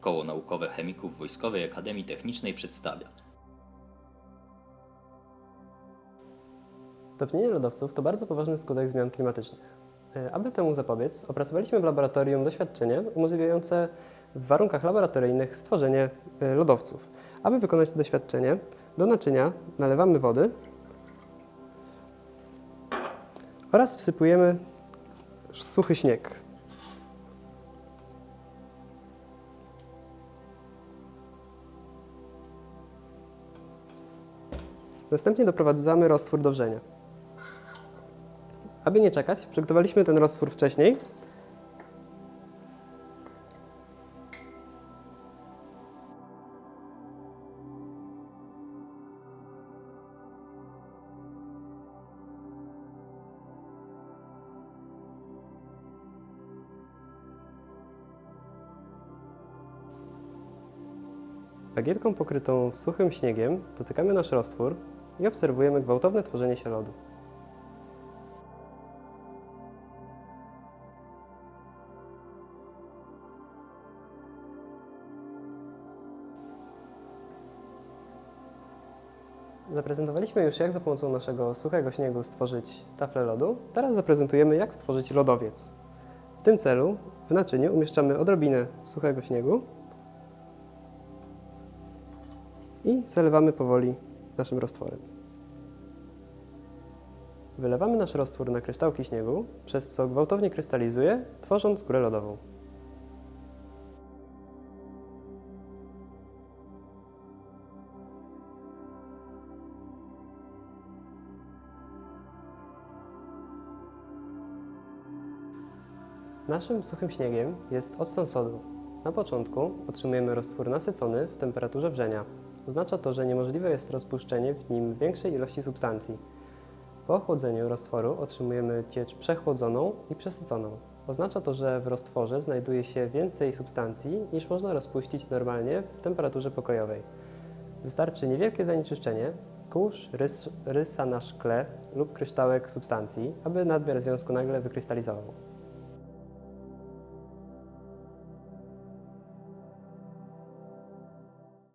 Koło Naukowe Chemików Wojskowej Akademii Technicznej przedstawia. Topnienie lodowców to bardzo poważny skutek zmian klimatycznych. E, Aby temu zapobiec, opracowaliśmy w laboratorium doświadczenie umożliwiające w warunkach laboratoryjnych stworzenie e, lodowców. Aby wykonać to doświadczenie, do naczynia nalewamy wody oraz wsypujemy suchy śnieg. Następnie doprowadzamy roztwór do wrzenia. Aby nie czekać, przygotowaliśmy ten roztwór wcześniej. Bagietką pokrytą suchym śniegiem dotykamy nasz roztwór i obserwujemy gwałtowne tworzenie się lodu. Zaprezentowaliśmy już, jak za pomocą naszego suchego śniegu stworzyć taflę lodu. Teraz zaprezentujemy, jak stworzyć lodowiec. W tym celu w naczyniu umieszczamy odrobinę suchego śniegu i zalewamy powoli naszym roztworem. Wylewamy nasz roztwór na kryształki śniegu, przez co gwałtownie krystalizuje, tworząc górę lodową. Naszym suchym śniegiem jest octan sodu. Na początku otrzymujemy roztwór nasycony w temperaturze wrzenia. Oznacza to, że niemożliwe jest rozpuszczenie w nim większej ilości substancji. Po ochłodzeniu roztworu otrzymujemy ciecz przechłodzoną i przesyconą. Oznacza to, że w roztworze znajduje się więcej substancji niż można rozpuścić normalnie w temperaturze pokojowej. Wystarczy niewielkie zanieczyszczenie, kurz, rys, rysa na szkle lub kryształek substancji, aby nadmiar związku nagle wykrystalizował.